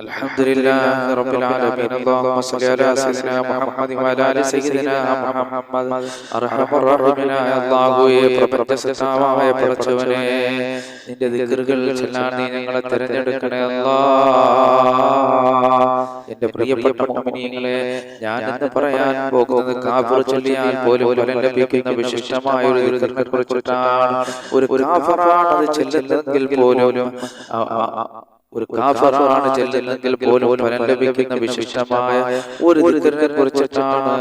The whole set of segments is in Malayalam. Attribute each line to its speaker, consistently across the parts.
Speaker 1: الحمد لله رب العالمين اللهم صل على سيدنا محمد وعلى ال سيدنا محمد അർഹമ റഹീമിനായ അല്ലാഹുവേ പ്രപഞ്ച സത്താവായ പടച്ചവനെ നിന്റെ ദിക്റുകൾ ചൊല്ലാൻ നീ ഞങ്ങളെ തിരഞ്ഞെടുക്കണേ അല്ലാ എന്റെ പ്രിയപ്പെട്ട മുഅ്മിനീങ്ങളെ ഞാൻ ഇന്ന് പറയാൻ പോകുന്നത് കാഫിർ ചൊല്ലിയാൽ പോലും ഫലം ലഭിക്കുന്ന വിശിഷ്ടമായ ഒരു ദിക്റിനെ കുറിച്ചിട്ടാണ് ഒരു കാഫിറാണ് അത് ചെല്ലുന്നതെങ്കിൽ പോലും ആ- ആ- ആ- ഒരു കാഫറാണ് ചെല്ലുന്നെങ്കിൽ പോലും ഫലം ലഭിക്കുന്ന വിശിഷ്ടമായ ഒരു ദിക്റിനെ കുറിച്ചിട്ടാണ്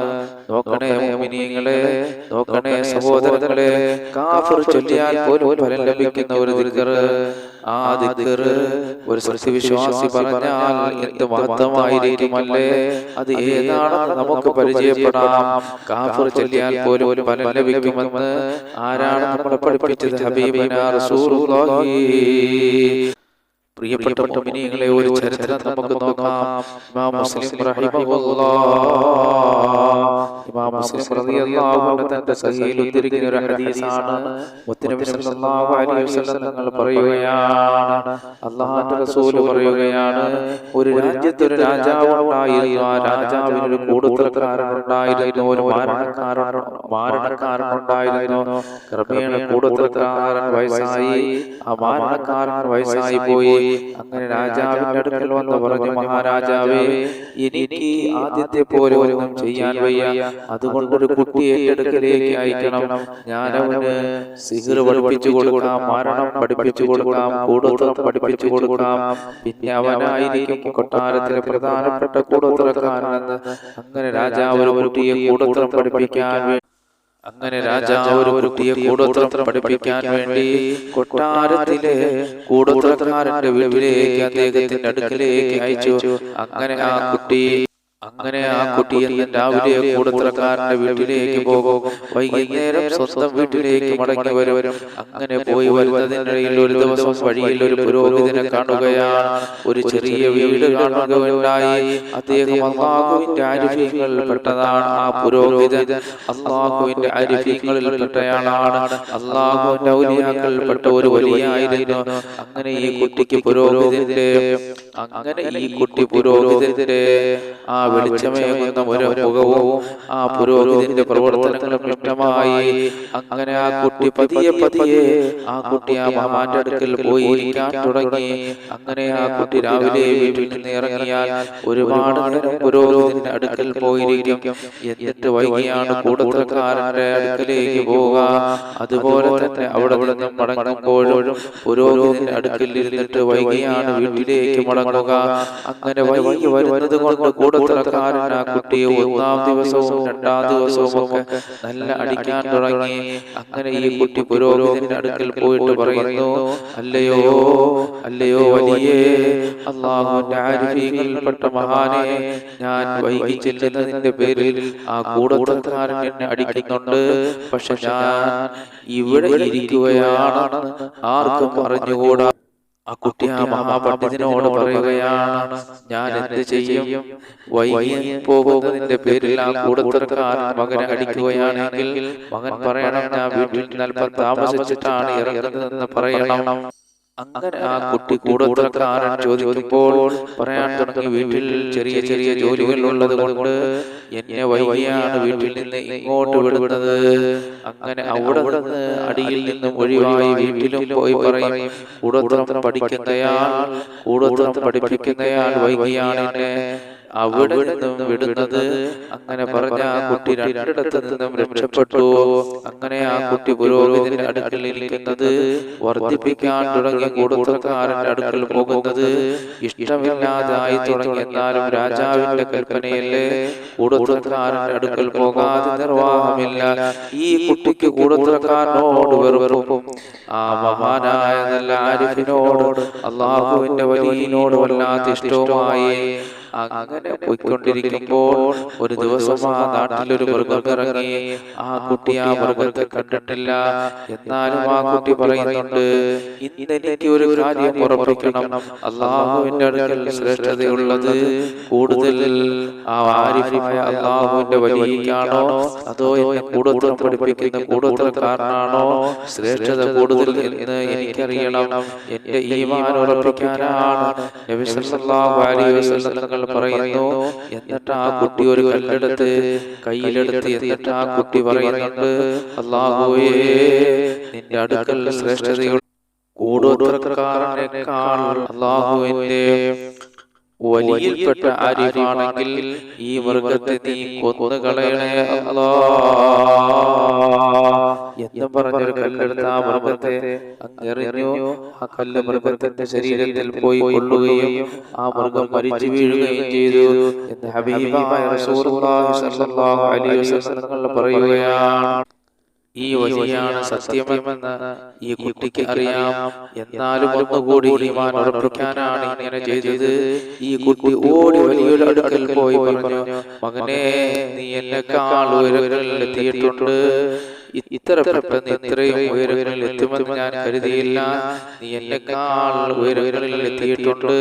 Speaker 1: നോക്കണേ മുഅ്മിനീങ്ങളെ നോക്കണേ സഹോദരങ്ങളെ കാഫർ ചൊല്ലിയാൽ പോലും ഫലം ലഭിക്കുന്ന ഒരു ദിക്ർ ആ ദിക്ർ ഒരു സത്യവിശ്വാസി പറഞ്ഞാൽ എന്ത് മഹത്വമായിരിക്കുമല്ലേ? അത് ഏതാണെന്ന് നമുക്ക് പരിചയപ്പെടാം. കാഫർ ചൊല്ലിയാൽ പോലും ഫലം ലഭിക്കുമെന്ന് ആരാണ് നമ്മളെ പഠിപ്പിച്ചത്? ഹബീബന റസൂലുള്ളാഹി. പ്രിയപ്പെട്ട മുഅ്മിനീങ്ങളെ ഒരു ചരിത്രം നമുക്ക് നോക്കാം. ഇമാം മുസ്ലിം റഹിമഹുല്ലാഹ് സഹീൽ ഒരു ഹദീസാണ്. സല്ലല്ലാഹു അലൈഹി വസല്ലം പറയുകയാണ്. റസൂൽ പറയുകയാണ് ഒരു രാജ്യത്ത് ഒരു രാജാവ് ആ രാജാവിന് ഒരു കൂടുതൽക്കാരൻ ഒരു ഉണ്ടായിരുന്നു. ക്രമേണ കൂടുതൽക്കാരൻ വയസ്സായി. ആ പോയി. അങ്ങനെ രാജാവിന്റെ അടുക്കൽ വന്ന് പറഞ്ഞു മഹാരാജാവേ എനിക്ക് ആദ്യത്തെ പോലെ ഒന്നും ചെയ്യാൻ വയ്യ. അതുകൊണ്ട് ഒരു കുട്ടിയെ ഏറ്റെടുക്കലേക്ക് അയക്കണം. ഞാൻ അവന് സിഹിർ പഠിപ്പിച്ചു കൊടുക്കാം മരണം പഠിപ്പിച്ചു കൊടുക്കാം കൂടുതൽ പഠിപ്പിച്ചു കൊടുക്കാം. പിന്നെ അവനായിരിക്കും കൊട്ടാരത്തിലെ പ്രധാനപ്പെട്ട കൂടുതലക്കാരനെന്ന് അങ്ങനെ രാജാവ് ഒരു കുട്ടിയെ കൂടുതൽ പഠിപ്പിക്കാൻ അങ്ങനെ രാജാവ് ഒരു കുട്ടിയെ കൂടോത്രം പഠിപ്പിക്കാൻ വേണ്ടി കൊട്ടാരത്തിലെ കൂടോത്രക്കാരന്റെ വീട്ടിലേക്ക് അദ്ദേഹത്തിന്റെ അടുക്കലേക്ക് അയച്ചു. അങ്ങനെ ആ കുട്ടി അങ്ങനെ ആ കുട്ടി രാവിലെ കൂടത്രക്കാരന്റെ വീട്ടിലേക്ക് പോകും. വൈകുന്നേരം സ്വന്തം വീട്ടിലേക്ക് മടങ്ങി വരും. അങ്ങനെ പോയി വരുന്നതിനിടയിൽ ഒരു ദിവസം വഴിയിൽ ഒരു പുരോഹിതനെ കാണുകയാണ്. ഒരു ചെറിയ വീട് കാണുകയുണ്ടായി. അദ്ദേഹം അള്ളാഹുവിന്റെ പെട്ടതാണ്. ആ പുരോഹിതൻ അള്ളാഹുവിന്റെ അരിഫീങ്ങളിൽ പെട്ടയാളാണ്. അള്ളാഹുവിന്റെ ഔലിയാക്കളിൽപ്പെട്ട ഒരു വലിയായിരുന്നു. അങ്ങനെ ഈ കുട്ടിക്ക് പുരോഹിതന്റെ അങ്ങനെ ഈ കുട്ടി പുരോഹിതന്റെ ആ വെളിച്ചമേകുന്ന ഒരു മുഖവും ആ പുരോഹിതന്റെ പ്രവർത്തനങ്ങളും ഇഷ്ടമായി അങ്ങനെ ആ കുട്ടി പതിയെ പതിയെ ആ കുട്ടി ആ മാമാന്റെ അടുക്കൽ പോയി ഇരിക്കാൻ തുടങ്ങി. അങ്ങനെ ആ കുട്ടി രാവിലെ വീട്ടിൽ നിന്ന് ഇറങ്ങിയാൽ ഒരുപാട് നേരം പുരോഹിതന്റെ അടുക്കൽ പോയിരിക്കും. എന്നിട്ട് വൈകിയാണ് കൂടുതൽക്കാരന്റെ അടുക്കലേക്ക് പോവുക. അതുപോലെ തന്നെ അവിടെ നിന്ന് മടങ്ങുമ്പോഴും പുരോഹിതന്റെ അടുക്കൽ ഇരുന്നിട്ട് വൈകിയാണ് വീട്ടിലേക്ക് മടങ്ങുക. അങ്ങനെ വൈകി വരുന്നത് കൊണ്ട് കൂടുതൽക്കാരൻ ആ കുട്ടിയെ ഒന്നാം ദിവസവും രണ്ടാം ദിവസവും ഒക്കെ നല്ല അടിക്കാൻ തുടങ്ങി. അങ്ങനെ ഈ കുട്ടി പുരോഹിതന്റെ അടുക്കൽ പോയിട്ട് പറയുന്നു അല്ലയോ അല്ലയോ വലിയേ അള്ളാഹുവിന്റെ ആരിഫീങ്ങളിൽപ്പെട്ട മഹാനെ ഞാൻ വൈകി ചെല്ലുന്നതിന്റെ പേരിൽ ആ കൂടത്തക്കാരൻ എന്നെ അടിക്കുന്നുണ്ട്. പക്ഷെ ഞാൻ ഇവിടെ ഇരിക്കുകയാണെന്ന് ആർക്കും അറിഞ്ഞുകൂടാ. ആ കുട്ടി ആ മഹാപണ്ഡിതനോട് പറയുകയാണ് ഞാൻ എന്ത് ചെയ്യും? വൈകി പോകുന്നതിന്റെ പേരിൽ ആ കൂടത്തരക്കാരൻ മകനെ അടിക്കുകയാണെങ്കിൽ മകൻ പറയണം ഞാൻ വീട്ടിൽ അല്പം താമസിച്ചിട്ടാണ് ഇറങ്ങുന്നതെന്ന് പറയണം. അങ്ങനെ ആ കുട്ടി കൂടുതൽക്കാരൻ ചോദിക്കുമ്പോൾ പറയാൻ തുടങ്ങി വീട്ടിൽ ചെറിയ ചെറിയ ജോലികൾ ഉള്ളത് കൊണ്ട് എന്നെ വൈകിയാണ് വീട്ടിൽ നിന്ന് ഇങ്ങോട്ട് വിടുന്നത്. അങ്ങനെ അവിടെ നിന്ന് അടിയിൽ നിന്നും ഒഴിവായി വീട്ടിലും പോയി പറയും കൂടുതൽ പഠിക്കുന്നയാൾ കൂടുതൽ പഠിപ്പിക്കുന്നയാൾ വൈകിയാണ് എന്നെ അവിടെ നിന്നും വിടുന്നത് അങ്ങനെ പറഞ്ഞ ആ കുട്ടി രണ്ടിടത്ത് നിന്നും രക്ഷപ്പെട്ടു. അങ്ങനെ ആ കുട്ടി പുരോഹിതന്റെ അടുക്കൽ ഇരിക്കുന്നത് വർദ്ധിപ്പിക്കാൻ തുടങ്ങിയ കൂടുതൽക്കാരന്റെ അടുക്കൽ പോകുന്നത്. ഇഷ്ടമില്ലാതായി തുടങ്ങി. എന്നാലും രാജാവിന്റെ കൽപ്പനയല്ലേ? കൂടുതൽക്കാരന്റെ അടുക്കൽ പോകാതെ നിർവാഹമില്ല. ഈ കുട്ടിക്ക് കൂടുതൽക്കാരനോട് വെറുപ്പും ആ മഹാനായ നല്ല ആരിഫിനോട് അള്ളാഹുവിന്റെ വലിയനോട് വല്ലാത്ത ഇഷ്ടവുമായി അങ്ങനെ പോയിക്കൊണ്ടിരിക്കുമ്പോൾ ഒരു ദിവസം ആ നാട്ടിലൊരു മൃഗം ഇറങ്ങി ആ കുട്ടി ആ മൃഗത്തെ കണ്ടിട്ടില്ല. എന്നാലും ആ കുട്ടി പറയുന്നുണ്ട് ഇന്ന് എനിക്ക് ഒരു കാര്യം ഉറപ്പിക്കണം. അള്ളാഹുവിന്റെ അടുക്കൽ ശ്രേഷ്ഠതയുള്ളത് കൂടുതൽ ആ ആരിഫായ അള്ളാഹുവിന്റെ വലിയാണോ അതോ എന്നെ കൂടുതൽ പഠിപ്പിക്കുന്ന കൂടുതൽക്കാരനാണോ ശ്രേഷ്ഠത കൂടുതൽ എന്ന് എനിക്കറിയണം. എന്റെ ഈമാൻ ഉറപ്പിക്കാനാണ് നബി സല്ലല്ലാഹു അലൈഹി വസല്ലം പറയുന്നു. എന്നിട്ട് ആ കുട്ടി ഒരു കല്ലെടുത്ത് കയ്യിലെടുത്ത് എന്നിട്ട് ആ കുട്ടി പറയുന്നുണ്ട് അള്ളാഹുവേ നിന്റെ അടുക്കൽ ശ്രേഷ്ഠതയുള്ള അള്ളാഹുവിന്റെ വലിയപ്പെട്ട ആരിഫാണെങ്കിൽ ഈ മൃഗത്തെ നീ കൊന്നുകളയണേ അല്ലാ. എന്ന് പറഞ്ഞൊരു കല്ലെടുത്ത് ആ മൃഗത്തെ അങ്ങെറിഞ്ഞു ആ കല്ല് മൃഗത്തിന്റെ ശരീരത്തിൽ പോയി കൊള്ളുകയും ആ മൃഗം മരിച്ചു വീഴുകയും ചെയ്തു എന്ന് ഹബീബായ പറയുകയാണ്. ഈ വഴിയാണ് സത്യമെന്ന് ഈ കുട്ടിക്ക് അറിയാം. എന്നാലും ഒന്നുകൂടി ഈമാൻ ഉറപ്പിക്കാനാണ് ഇങ്ങനെ ചെയ്തത്. ഈ കുട്ടി ഓടി വലിയൊരു അടുക്കൽ പോയി പറഞ്ഞു മകനെ നീ എന്നെക്കാൾ ഉയരങ്ങളിൽ എത്തിയിട്ടുണ്ട്. ഇത്ര പെട്ടെന്ന് ഇത്രയും ഉയരങ്ങളിൽ എത്തുമെന്ന് ഞാൻ കരുതിയില്ല. നീ എന്നെക്കാൾ ഉയരങ്ങളിൽ എത്തിയിട്ടുണ്ട്.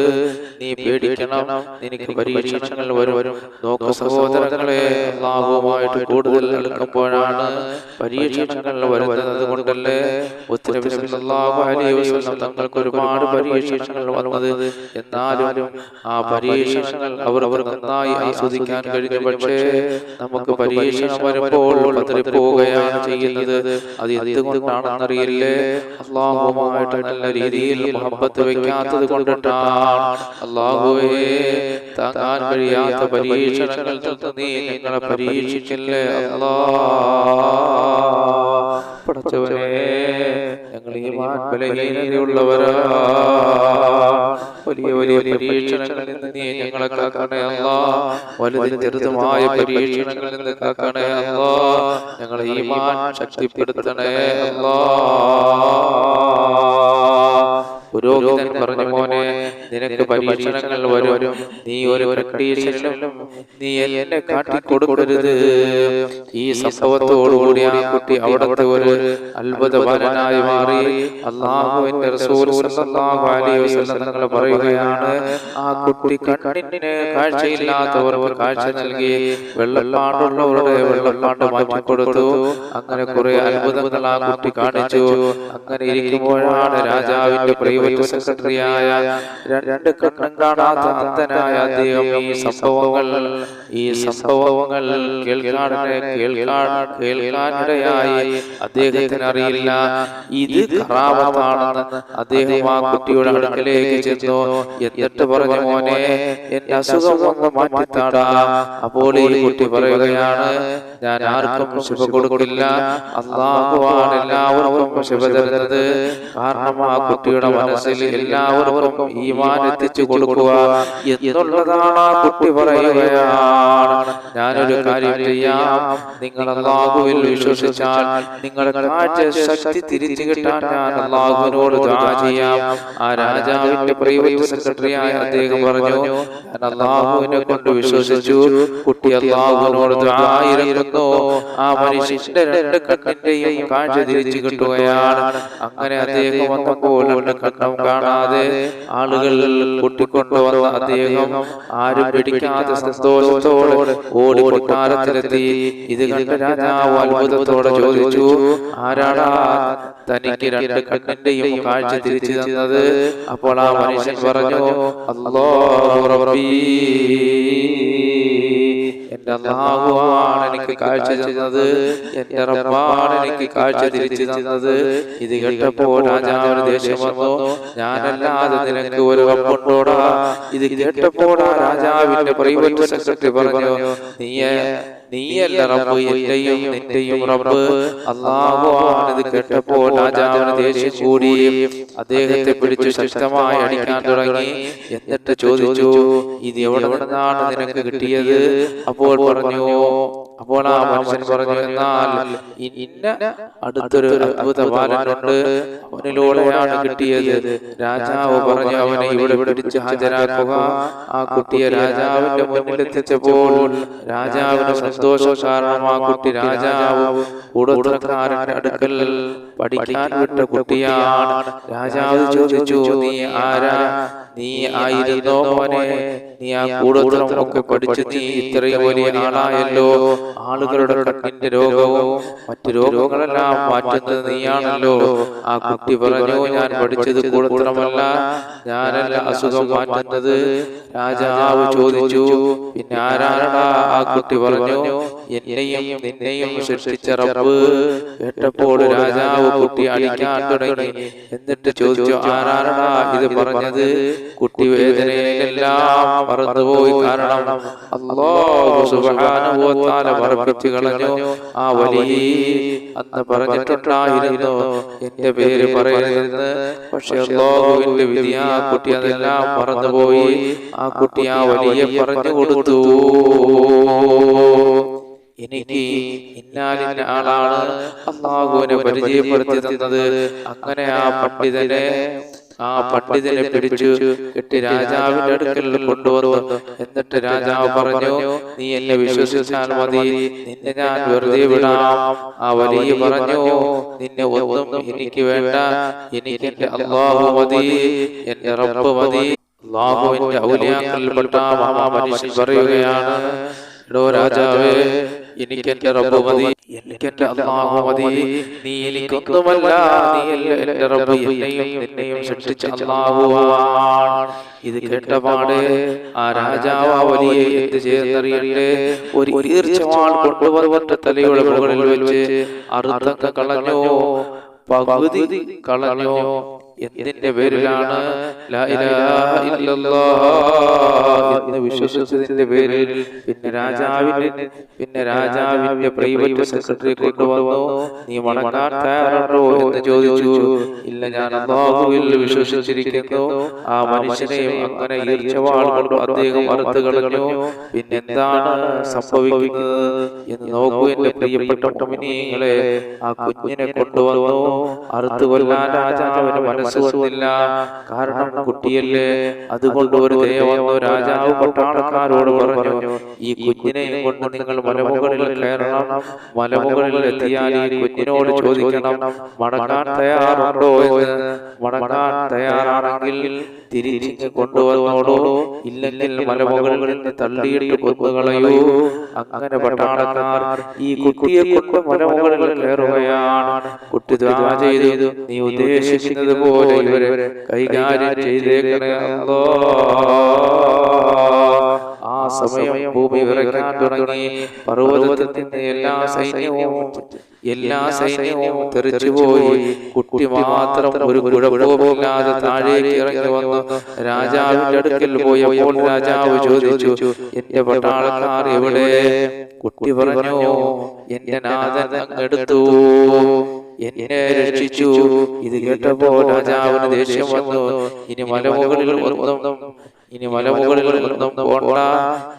Speaker 1: നീ പേടിക്കണം. നിനക്ക് പരീക്ഷണങ്ങൾ വരും. നോക്കു സഹോദരങ്ങളെ ലാഭവുമായിട്ട് കൂടുതൽ അടുക്കുമ്പോഴാണ് പരീക്ഷണങ്ങൾ വരുന്നത് കൊണ്ടല്ലേ തങ്ങൾക്ക് ഒരുപാട് പരീക്ഷണങ്ങൾ വന്നത് എന്നാലും ആ പരീക്ഷണങ്ങൾ അവർ അവർ നന്നായി ആസ്വദിക്കാൻ കഴിഞ്ഞു. പക്ഷേ നമുക്ക് പരീക്ഷണം വരുമ്പോൾ പതറിപ്പോവുകയാണ് ചെയ്യുന്നത് അത് എന്തുകൊണ്ടാണെന്നറിയില്ലേ? അള്ളാഹുമായിട്ട് നല്ല രീതിയിൽ മുഹബത്ത് വെക്കാത്തത് കൊണ്ടിട്ടാണ്. അള്ളാഹുവേ താങ്ങാൻ കഴിയാത്ത പരീക്ഷണങ്ങൾ നീ നിങ്ങളെ പരീക്ഷിച്ചില്ലേ അല്ലാ പടച്ചവനെ ഞങ്ങൾ ഈ ബലഹീനതയുള്ളവരാ. വലിയ വലിയ പരീക്ഷണങ്ങളിൽ നിന്ന് നീ ഞങ്ങളെ കാക്കണേ അല്ലാ. വലുതും ചെറുതുമായ പരീക്ഷണങ്ങളിൽ നിന്ന് കാക്കണേ അല്ലാ. ഞങ്ങളെ ഈമാൻ ശക്തിപ്പെടുത്തണേ അല്ലാ. പുരോഗമൻ പറഞ്ഞു മോനെ നിനക്ക് പരീക്ഷണങ്ങൾ വരും. നീ ഒരു കണ്ടീഷനിലും നീ എന്നെ കാട്ടി കൊടുക്കരുത് ഈ സംഭവത്തോടുകൂടി ആ കുട്ടി അവിടുത്തെ ഒരു അത്ഭുതപരനായി മാറി. അള്ളാഹുവിന്റെ തങ്ങൾ പറയുകയാണ് ആ കുട്ടി കണ്ണിന് കാഴ്ചയില്ലാത്തവർ കാഴ്ച നൽകി വെള്ളപ്പാണ്ടുള്ളവരുടെ മാറ്റി കൊടുത്തു അങ്ങനെ കുറെ അത്ഭുതങ്ങൾ ആ കുട്ടി കാണിച്ചു. അങ്ങനെ ഇരിക്കുമ്പോഴാണ് രാജാവിന്റെ പ്രൈവറ്റ് സെക്രട്ടറിയായ രണ്ട് കണ്ണും കാണാത്ത അന്ധനായ അദ്ദേഹം ഈ സംഭവങ്ങൾ ഈ സംഭവങ്ങൾ കേൾക്കാൻ കേൾക്കാനിടയായി. അദ്ദേഹത്തിന് അറിയില്ല. ഇത് കറാമത്താണെന്ന് അദ്ദേഹം ആ കുട്ടിയുടെ അടുക്കലേക്ക് ചെന്നു. എന്നിട്ട് പറഞ്ഞു മോനെ എന്റെ അസുഖം ഒന്ന് മാറ്റിത്താടാ അപ്പോൾ ഈ കുട്ടി പറയുകയാണ് ഞാൻ ആർക്കും ശുഭ കൊടുക്കില്ല. അള്ളാഹുവാണ് എല്ലാവർക്കും ശുഭ തരുന്നത്. കാരണം ആ കുട്ടിയുടെ മനസ്സിൽ എല്ലാവർക്കും ഈമാൻ എത്തിച്ചു കൊടുക്കുക എന്നുള്ളതാണ് ആ കുട്ടി പറയുകയാണ്. ഞാനൊരു കാര്യം ചെയ്യാം. നിങ്ങൾ അള്ളാഹുവിൽ വിശ്വസിച്ചാൽ നിങ്ങളുടെ ശക്തി തിരിച്ചു കിട്ടാൻ ഞാൻ അള്ളാഹുവിനോട് ചെയ്യാം. ആ രാജാവിന്റെ പ്രൈവറ്റ് സെക്രട്ടറിയായ അദ്ദേഹം പറഞ്ഞു ഞാൻ അള്ളാഹുവിനെ കൊണ്ട് വിശ്വസിച്ചു. കുട്ടി അള്ളാഹുവിനോട് ആയിരുന്നു ആ മനുഷ്യന്റെ രണ്ട് കണ്ണിന്റെയും കാഴ്ച തിരിച്ചു കിട്ടുകയാണ്. അങ്ങനെ അദ്ദേഹം വന്നപ്പോൾ കണ്ണും കാണാതെ ആളുകൾ കൂട്ടിക്കൊണ്ടുവന്ന അദ്ദേഹം ആരും പിടിക്കാത്ത സന്തോഷത്തോടെ ഓടി കൊട്ടാരത്തിലെത്തി ഇത് രാജാവ് അത്ഭുതത്തോടെ ചോദിച്ചു ആരാടാ? തനിക്ക് രണ്ട് കണ്ണിന്റെയും കാഴ്ച തിരിച്ചു തന്നത്? അപ്പോൾ ആ മനുഷ്യൻ പറഞ്ഞു അല്ലോ റബ്ബീ. അള്ളാഹുവാണ് എനിക്ക് കാഴ്ച തന്നത്. എന്റെ റബ്ബാണ് എനിക്ക് കാഴ്ച തിരിച്ചു തന്നത് ഇത് കേട്ടപ്പോൾ രാജാവിന് ദേഷ്യം വന്നു. ഞാനല്ലാതെ നിനക്ക് ഒരു റബ്ബുണ്ടോടാ? ഇത് കേട്ടപ്പോൾ രാജാവിന്റെ പ്രൈവറ്റ് സെക്രട്ടറി പറഞ്ഞു നീയെ നീയല്ല റബ്ബ് എന്റെയും നിന്റെയും റബ്ബ്. അള്ളാഹുവാണ് ഇത് കേട്ടപ്പോൾ രാജാവിന് ദേഷ്യം കൂടി. അദ്ദേഹത്തെ പിടിച്ചു ശക്തമായി അടിക്കാൻ തുടങ്ങി. എന്നിട്ട് ചോദിച്ചു ഇത് എവിടെ നിന്നാണ് നിനക്ക് കിട്ടിയത്? അപ്പോൾ പറഞ്ഞു അപ്പോൾ ആ മനുഷ്യൻ പറഞ്ഞു എന്നാൽ ഇന്ന അടുത്തൊരു അത്ഭുത ബാലനുണ്ട് അവനിലൂടെയാണ് കിട്ടിയത്. രാജാവ് പറഞ്ഞു അവനെ ഇവിടെ പിടിച്ച് ഹാജരാക്കുക. ആ കുട്ടിയെ രാജാവിന്റെ മുന്നിൽ എത്തിച്ചപ്പോൾ രാജാവിന് സന്തോഷം കാരണം ആ കുട്ടി രാജാവ് കൂടോത്രക്കാരന്റെ അടുക്കൽ പഠിക്കാൻ വിട്ട കുട്ടിയാണ്. രാജാവ് ചോദിച്ചു നീ ആരാ? നീ ആയിരുന്നോ മോനെ? നീ ആ കൂടോത്രമൊക്കെ പഠിച്ചു നീ ഇത്രയും വലിയ ആളായല്ലോ. ആളുകളുടെ കണ്ണിന്റെ രോഗവും മറ്റു രോഗങ്ങളെല്ലാം മാറ്റുന്നത് നീയാണല്ലോ. ആ കുട്ടി പറഞ്ഞു ഞാൻ പഠിച്ചത് കൂടുതലമല്ല ഞാനല്ല അസുഖം മാറ്റുന്നത്. രാജാവ് ചോദിച്ചു പിന്നെ ആരാണടാ ആ കുട്ടി പറഞ്ഞു എന്നെയും നിന്നെയും സൃഷ്ടിച്ച റബ്ബ്. കേട്ടപ്പോൾ രാജാവ് കുട്ടി അടിക്കാൻ തുടങ്ങി. എന്നിട്ട് ചോദിച്ചു ആരാണടാ ഇത് പറഞ്ഞത്? കുട്ടി വേദനയിലെല്ലാം മറന്നുപോയി കാരണം അല്ലാഹു സുബ്ഹാനഹു വ തആല മറപ്പിച്ചു കളഞ്ഞു. ആ വലിയ അന്ന് പറഞ്ഞിട്ടുണ്ടായിരുന്നു. എന്റെ പേര് പറയുന്നത് പക്ഷെ അല്ലാഹുവിന്റെ വിധി ആ കുട്ടി അതെല്ലാം മറന്നുപോയി. ആ കുട്ടി ആ വലിയ പറഞ്ഞു കൊടുത്തു. എനിക്ക് ഇന്നാലിന്റെ ആളാണ് അള്ളാഹുവിനെ പരിചയപ്പെടുത്തി തന്നത്. അങ്ങനെ ആ പണ്ഡിതനെ ആ പണ്ഡിതനെ പിടിച്ചു കെട്ടി രാജാവിന്റെ അടുക്കൽ കൊണ്ടുവന്നു. എന്നിട്ട് രാജാവ് പറഞ്ഞു നീ എന്നെ വിശ്വസിച്ചാൽ മതി. നിന്നെ ഞാൻ വെറുതെ വിടാം. ആ വലിയ പറഞ്ഞു നിന്നെ ഒന്നും എനിക്ക് വേണ്ട. എനിക്ക് എന്റെ അള്ളാഹു മതി. എന്റെ റബ്ബ് മതി. അള്ളാഹുവിന്റെ ഔലിയാക്കളിൽപ്പെട്ട മഹാമനുഷ്യൻ പറയുകയാണ് രാജാവേ എനിക്ക് എന്റെ റബ്ബ് മതി എനിക്ക് എന്റെ അള്ളാഹു മതി നീ എനിക്കൊന്നുമല്ല നീ എന്റെ റബ്ബ് എന്നെയും നിന്നെയും സൃഷ്ടിച്ച അള്ളാഹുവാണ്. ഇത് കേട്ടപാടെ ആ രാജാവ് വലിയ എന്ത് ചെയ്യുന്നറിയട്ടെ ഒരു ഈർച്ചവാൾ കൊണ്ടുവന്നിട്ട് തലയുടെ മുകളിൽ വെച്ച് അറുത്തങ്ങ് കളഞ്ഞോ? പകുതി കളഞ്ഞോ? എന്തിന്റെ പേരിലാണ്? എന്ന് വിശ്വസിച്ചതിന്റെ പേരിൽ പിന്നെ രാജാവിന്റെ പിന്നെ രാജാവിന്റെ പ്രൈവറ്റ് സെക്രട്ടറി കൊണ്ടുവന്നു നീ മടങ്ങാൻ എന്ന് ചോദിച്ചു. ഇല്ല ഞാൻ അള്ളാഹുവിൽ വിശ്വസിച്ചിരിക്കുന്നു. ആ മനുഷ്യനെയും അങ്ങനെ ഈർച്ചവാൾ കൊണ്ട് അദ്ദേഹം അറുത്ത് കളഞ്ഞു. പിന്നെന്താണ് സംഭവിക്കുന്നത്? എന്ന് നോക്കൂ എന്റെ പ്രിയപ്പെട്ട മുമിനീങ്ങളെ ആ കുഞ്ഞിനെ കൊണ്ടുവന്നു. അറുത്ത് കൊല്ലാൻ രാജാവിന് മനസ്സ് വന്നില്ല കാരണം കുട്ടിയല്ലേ. അതുകൊണ്ട് ഒരു ദേവോ രാജാവ് പട്ടാളക്കാരോട് പറഞ്ഞു ഈ കുഞ്ഞിനെയും കൊണ്ട് നിങ്ങൾ മലമുകളിൽ കയറണം. മലമുകളിൽ എത്തിയാൽ ഈ കുഞ്ഞിനോട് ചോദിക്കണം. മടങ്ങാൻ തയ്യാറുണ്ടോ എന്ന്. മടങ്ങാൻ തയ്യാറാണെങ്കിൽ തിരിച്ച് കൊണ്ടുവന്നോടോ ഇല്ലെങ്കിൽ മലമുകളിൽ നിന്ന് തള്ളിയിട്ട് കൊന്നുകളയൂ. അങ്ങനെ പട്ടാളക്കാർ ഈ കുട്ടിയെ കൊണ്ട് മലമുകളിൽ കയറുകയാണ്. കുട്ടി ചെയ്തു. നീ ഉദ്ദേശിക്കുന്നത് പോലെ ഇവരെ കൈകാര്യം ചെയ്തേക്കണേ അല്ലോ ആ സമയം ഭൂമി വിറയ്ക്കാൻ തുടങ്ങി. പർവതത്തിന്റെ എല്ലാ സൈന്യവും എല്ലാ സൈന്യവും തെറിച്ചുപോയി കുട്ടി മാത്രം ഒരു കുഴപ്പമില്ലാതെ താഴേക്ക് ഇറങ്ങി വന്നു. രാജാവിന്റെ അടുക്കൽ പോയപ്പോൾ രാജാവ് ചോദിച്ചു എന്റെ പട്ടാളക്കാർ എവിടെ? കുട്ടി പറഞ്ഞു എന്റെ നാഥൻ അങ്ങെടുത്തു എന്നെ രക്ഷിച്ചു. ഇത് കേട്ടപ്പോൾ രാജാവിന് ദേഷ്യം വന്നു. ഇനി മലമുകളിൽ ഇനി മലമുകളിൽ ഒന്നും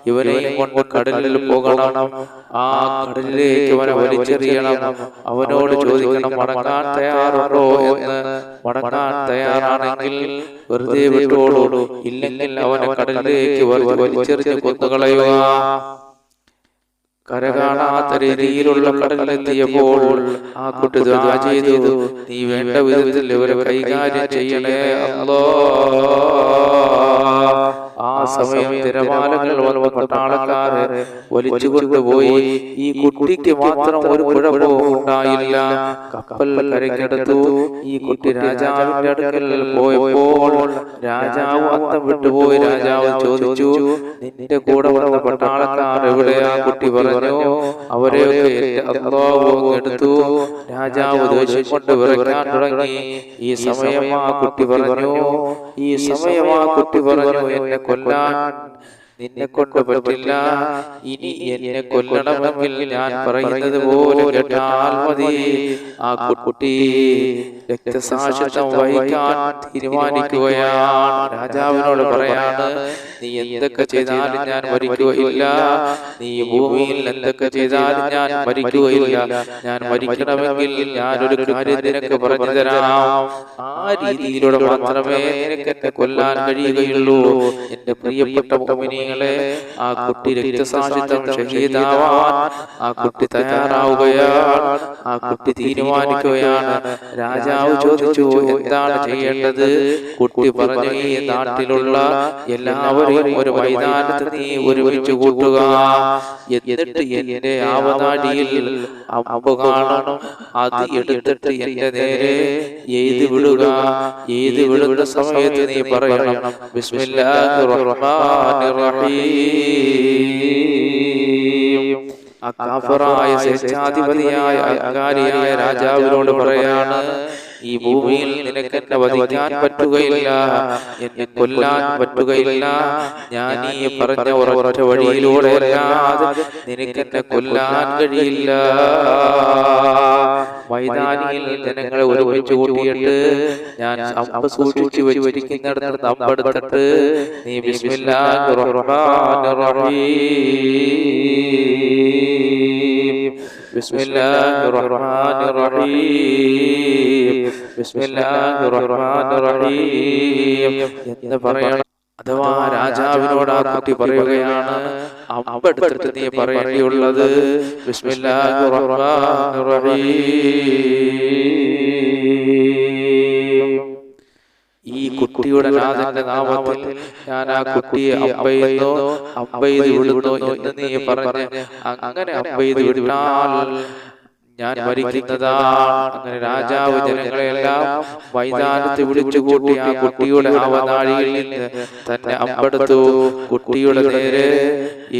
Speaker 1: ഇവനെയും കൊണ്ട് കടലിൽ പോകണം. ആ കടലിലേക്ക് അവനെ വലിച്ചെറിയണം. അവനോട് ചോദിക്കണം മടങ്ങാൻ തയ്യാറുണ്ടോ? എന്ന്. മടങ്ങാൻ തയ്യാറാണെങ്കിൽ വെറുതെ വിട്ടോളൂ. ഇല്ലെങ്കിൽ അവനെ കടലിലേക്ക് വലിച്ചെറിഞ്ഞ് കൊന്നുകളയുക. കരകാണാത്ത രീതിയിലുള്ള കടലിലെത്തിയപ്പോൾ ആ കുട്ടി ചെയ്തു. നീ വേണ്ട വിധത്തിൽ ഇവരെ കൈകാര്യം ചെയ്യണേ അല്ലോ. ആ സമയം തിരമാലകൾ വന്ന് പട്ടാളക്കാര് വലിച്ചു കൊണ്ടുപോയി ഈ കുട്ടിക്ക് മാത്രം ഒരു കുഴപ്പവും ഉണ്ടായില്ല. കപ്പൽ കരക്കെടുത്തു ഈ കുട്ടി രാജാവിന്റെ അടുക്കൽ പോയപ്പോൾ രാജാവ് അന്തം വിട്ടുപോയി. രാജാവ് ചോദിച്ചു നിന്റെ കൂടെ വന്ന പട്ടാളക്കാർ എവിടെ ആ കുട്ടി പറഞ്ഞു അവരെയൊക്കെ എന്റെ എടുത്തു. രാജാവ് ദേഷ്യം കൊണ്ട് വിറയ്ക്കാൻ തുടങ്ങി. ഈ സമയം ആ കുട്ടി പറഞ്ഞു ഈ സമയം ആ കുട്ടി പറഞ്ഞു എന്നെ കൊല്ലാൻ നിന്നെ കൊണ്ട് പറ്റില്ല. ഇനി എന്നെ കൊല്ലണമെങ്കിൽ ഞാൻ പറയുന്നത് പോലെ കേട്ടാൽ മതി. ആ കുട്ടി രക്തസാക്ഷിത്വം വഹിക്കാൻ തീരുമാനിക്കുകയാണ്. രാജാവിനോട് പറയാണ് നീ എന്തൊക്കെ ചെയ്താലും ഞാൻ മരിക്കുകയില്ല. നീ ഭൂമിയിൽ എന്തൊക്കെ ചെയ്താലും ഞാൻ മരിക്കുകയില്ല. ഞാൻ മരിക്കണമെങ്കിൽ ഞാൻ ഒരു കാര്യം നിനക്ക് പറഞ്ഞു തരാം. ആ രീതിയിലൂടെ മാത്രമേ നിനക്ക് എന്നെ കൊല്ലാൻ കഴിയുകയുള്ളൂ. എന്റെ പ്രിയപ്പെട്ട മോമിനികളെ ആ കുട്ടി രക്തസാക്ഷിത്വം ഷഹീദാവാൻ ആ കുട്ടി തയ്യാറാവുകയാണ്. ആ കുട്ടി തീരുമാനിക്കുകയാണ്. രാജാവ് ചോദിച്ചു എന്താണ് ചെയ്യേണ്ടത്? കുട്ടി പറഞ്ഞു ഈ നാട്ടിലുള്ള എല്ലാവരെയും ഒരു മൈതാനത്ത് നീ ഒരുമിച്ച് കൂട്ടുക. എന്നിട്ട് എന്റെ ആവനാടിയിൽ അമ്പ് കാണണം. അത് എടുത്തിട്ട് എന്റെ നേരെ എഴുതി വിടുക. എഴുതി വിടുന്ന സമയത്ത് നീ പറയണം ബിസ്മില്ലാഹിർ റഹ്മാനിർ റഹീം. കാഫറായ സ്വേച്ഛാധിപതിയായ അഹങ്കാരിയായ രാജാവിനോട് പറയാണ് ഈ ഭൂമിയിൽ നിനക്ക് എന്നെ വധിക്കാൻ പറ്റുകയില്ല. എന്നെ കൊല്ലാൻ പറ്റുകയില്ല. ഞാൻ ഈ പറഞ്ഞ ഒരൊറ്റ വഴിയിലൂടെ അല്ലാതെ നിനക്ക് എന്നെ കൊല്ലാൻ കഴിയില്ല. മൈതാനിയിൽ ജനങ്ങളെ ഒരുമിച്ച് കൂട്ടിയിട്ട് ഞാൻ അമ്പ് സൂക്ഷിച്ചു വെച്ചിരിക്കുന്നിടത്ത് അമ്പെടുത്തിട്ട് നീ ബിസ്മില്ലാഹിർ റഹ്മാനിർ റഹീം. ബിസ്മില്ലാഹിർ റഹ്മാനിർ റഹീം ബിസ്മില്ലാഹിർ റഹ്മാനിർ റഹീം എന്ന് പറയണം. അഥവാ രാജാവിനോട് ആ കുട്ടി പറയുകയാണ് അമ്പെടുത്തിട്ട് നീ പറയേണ്ടിയുള്ളത് ബിസ്മില്ലാഹിർ റഹ്മാനിർ റഹീം കുട്ടിയുടെ നാഥന്റെ നാമത്തിൽ ഞാൻ ആ കുട്ടിയെ അമ്പെയ്യുന്നു അമ്പെയ്ത് വിടുന്നു എന്ന് നീ പറഞ്ഞ് അങ്ങനെ അമ്പെയ്ത് വിട്ടാൽ ഞാൻ മരിക്കുന്നതാണ് അങ്ങനെ രാജാവ് ജനങ്ങളെല്ലാം മൈതാനത്ത് വിളിച്ചു കൂട്ടി ആ കുട്ടിയുടെ അവനാഴിയിൽ നിന്ന് തന്നെ അമ്പടുത്തു. കുട്ടിയുടെ നേരെ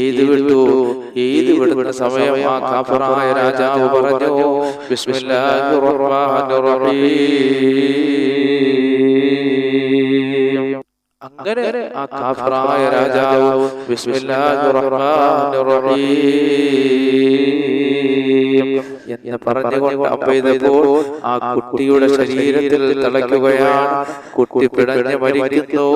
Speaker 1: ഏത് വിട്ടു. ഏത് വിടുന്ന സമയം ആ കാഫറായ രാജാവ് പറഞ്ഞു ബിസ്മില്ലാഹിർ റഹ്മാനിർ റഹീം. അങ്ങനെ ആ കാഫറായ രാജാവ് എന്ന് പറഞ്ഞുകൊണ്ട് അമ്പെയ്തപ്പോൾ ആ കുട്ടിയുടെ ശരീരത്തിൽ തിളയ്ക്കുകയാണ് കുട്ടി പിടഞ്ഞ് മരിക്കുന്നു.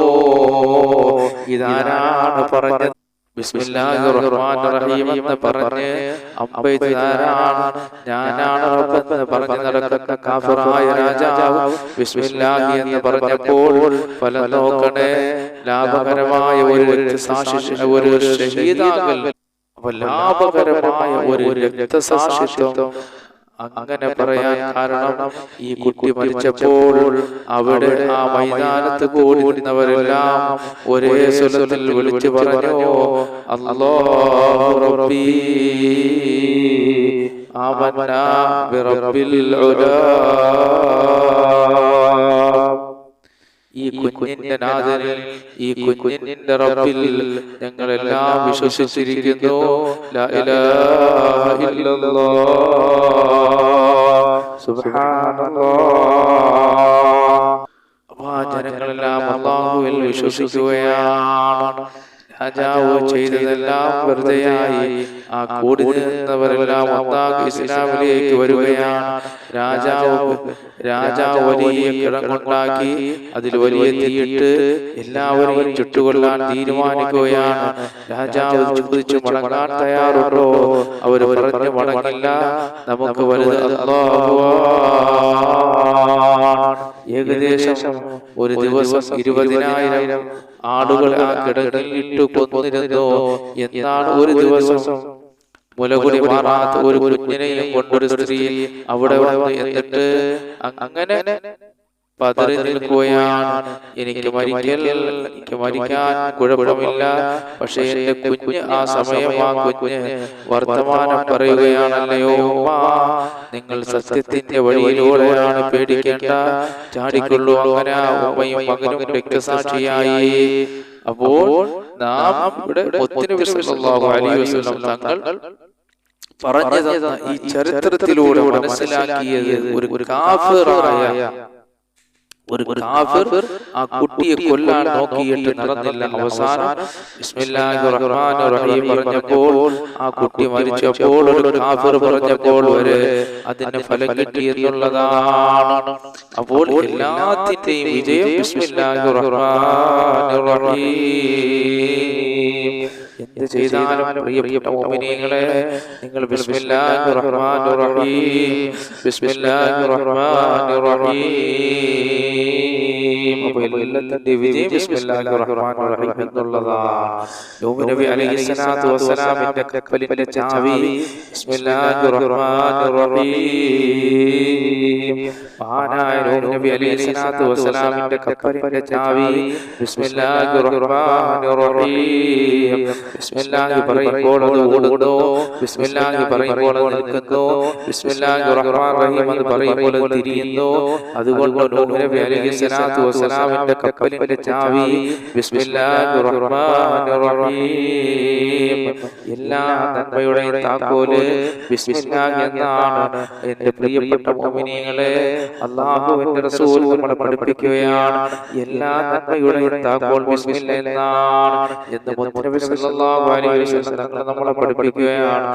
Speaker 1: ഇതാരാണ് പറഞ്ഞത്? എന്ന് പറഞ്ഞ് അമ്പെയ്താരാണ് ഞാനാണ് റബ്ബെന്ന് പറഞ്ഞ് നടക്കുന്ന കാഫിറായ രാജാവ് ബിസ്മില്ലാഹി എന്ന് പറഞ്ഞപ്പോൾ ഫലം നോക്കണേ ലാഭകരമായ ഒരു സാക്ഷി ഒരു ഷഹീദാകൽ അപ്പൊ ലാഭകരമായ ഒരു രക്തസാക്ഷിത്വം അങ്ങനെ പറയാൻ കാരണം ഈ കുട്ടി മരിച്ചപ്പോൾ അവിടെ ആ മൈതാനത്ത് കൂടിയവരെല്ലാം ഒരേ സ്വലത്തിൽ വിളിച്ചു പറഞ്ഞു അല്ലോ റബ്ബീ آمنا ബിറബ്ബിൽ ഉലാ. ഈ കുഞ്ഞിന്റെ നാഥനിൽ ഈ കുഞ്ഞിന്റെ റബ്ബിൽ ഞങ്ങളെല്ലാം വിശ്വസിച്ചിരിക്കുന്നു. ലാ ഇലാഹ ഇല്ലല്ലാഹ്. സുബ്ഹാനല്ലാഹ്. അപ്പൊ ആ ജനങ്ങളെല്ലാം അള്ളാഹുവിൽ വിശ്വസിക്കുകയാണ്. രാജാവ് ചെയ്തതെല്ലാം വെറുതെയായി. ആ കൂടി നിന്നവരെല്ലാം ഒന്നാകെ ഇസ്ലാമിലേക്ക് വരികയാണ്. രാജാവ് രാജാവ് വലിയ കിടങ്ങുണ്ടാക്കി അതിൽ വലിയ തീയിട്ട് എല്ലാവരെയും ചുട്ടുകൊള്ളാൻ തീരുമാനിക്കുകയാണ്. രാജാവ് ചോദിച്ചു മടങ്ങാൻ തയ്യാറുണ്ടോ? അവർ പറഞ്ഞു മടങ്ങില്ല. നമുക്ക് വലുത് ഏകദേശം ഒരു ദിവസം ഇരുപതിനായിരം ആളുകൾ ആ ഇട്ടു കൊന്നിരുന്നോ? എന്നാണ് ഒരു ദിവസം മുലകുടി മാറാത്ത ഒരു കുഞ്ഞിനെയും കൊണ്ടൊരു സ്ത്രീ അവിടെ വന്ന് എന്നിട്ട് അങ്ങനെ പതറി നിൽക്കുകയാണ് എനിക്ക് മരിക്കൽ എനിക്ക് മരിക്കാൻ കുഴപ്പമില്ല. പക്ഷേ എന്റെ കുഞ്ഞ് ആ സമയം ആ കുഞ്ഞ് വർത്തമാനം പറയുകയാണല്ലയോ നിങ്ങൾ സത്യത്തിന്റെ വഴിയിലൂടെയാണ് പേടിക്കേണ്ട. ചാടിക്കൊള്ളു അങ്ങനെ ഉമ്മയും മകനും രക്തസാക്ഷിയായി. അപ്പോൾ നാം ഇവിടെ തങ്ങൾ പറഞ്ഞു തന്ന ഈ ചരിത്രത്തിലൂടെ മനസ്സിലാക്കിയത് ഒരു കാഫിറായ ഒരു കാഫിർ ആ കുട്ടിയെ കൊല്ലാൻ നോക്കിയിട്ട് നടന്നില്ല. അവസാനം പറഞ്ഞപ്പോൾ ആ കുട്ടി മരിച്ചപ്പോൾ ഒരു കാഫിർ പറഞ്ഞപ്പോൾ വരെ അതിന് ഫലം കിട്ടി എന്നുള്ളതാണ് അപ്പോൾ എല്ലാത്തിന്റെയും വിജയം ബിസ്മില്ലാഹിർ റഹ്മാനിർ റഹീം. എന്ത് ചെയ്താലും പ്രിയപ്പെട്ട മോമിനികളെ നിങ്ങൾ ബിസ്മില്ലാഹിർ റഹ്മാനിർ റഹീം. ബിസ്മില്ലാഹിർ റഹ്മാനിർ റഹീം. അപ്പോൾ എല്ലാത്തിന്റെ വിജയം ബിസ്മില്ലാഹിർ റഹ്മാനിർ റഹീം എന്നുള്ളതാണ്. നൂഹ് നബി അലൈഹി സ്വലാത്തു വസ്സലാമിന്റെ കപ്പലിന്റെ ചാവി. ബിസ്മില്ലാഹിർ റഹ്മാനിർ റഹീം മഹാനായ നൂഹ് നബി അലൈഹി സ്വലാത്തു വസ്സലാമിന്റെ കപ്പലിന്റെ ചാവി. ബിസ്മില്ലാഹിർ റഹ്മാനിർ റഹീം ബിസ്മില്ലാഹി പറയുമ്പോൾ അത് ഓടുന്നു. ബിസ്മില്ലാഹി പറയുമ്പോൾ അത് നിൽക്കുന്നു. ബിസ്മില്ലാഹി റഹ്മാൻ റഹീം എന്ന് പറയുമ്പോൾ അത് തിരിയുന്നു. അതുകൊണ്ട് നൂഹ് നബി അലൈഹി സ്വലാത്തു വസ്സലാമിന്റെ കപ്പലിന്റെ ചാവി. എല്ലാ നന്മയുടെയും താക്കോൽ എന്നാണ് എന്റെ പ്രിയപ്പെട്ട മോമിനികളെ അള്ളാഹുവിന്റെ റസൂൽ നമ്മളെ പഠിപ്പിക്കുകയാണ്. എല്ലാ നന്മയുടെയും താക്കോൽ ബിസ്മില്ല എന്നാണ് എന്ന് തങ്ങൾ നമ്മളെ പഠിപ്പിക്കുകയാണ്.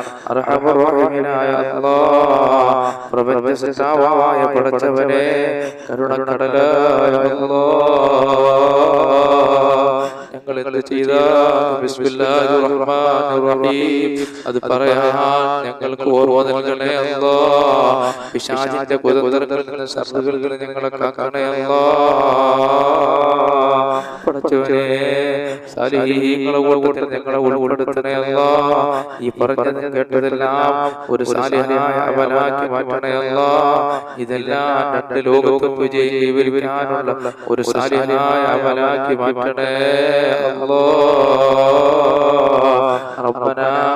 Speaker 1: പ്രപഞ്ച പടച്ചവനെ കരുണക്കടലായ ഞങ്ങൾ എന്ത് ചെയ്ത ബിസ്മില്ലാഹിർ റഹീം. അത് പറയാൻ ഞങ്ങൾക്ക് ഓർമ്മ നൽകണേ അല്ലോ. പിശാചിന്റെ കുതന്ത്രങ്ങളിൽ നിന്ന് ശബ്ദങ്ങളിൽ ഞങ്ങളെ കാക്കണേ അല്ലാ. പടച്ചവനെ സാലിഹീങ്ങളെ കൂട്ടത്തിൽ ഞങ്ങളെ ഉൾപ്പെടുത്തണേ അല്ലാ ഈ പറഞ്ഞത് കേട്ടതെല്ലാം ഒരു സാലിഹായ അവനാക്കി മാറ്റണേ അല്ലാ ഇതെല്ലാം രണ്ട് ലോകത്തും വിജയിക്കാനുള്ള ഒരു സാലിഹായ അവനാക്കി മാറ്റണേ അല്ലാ ربنا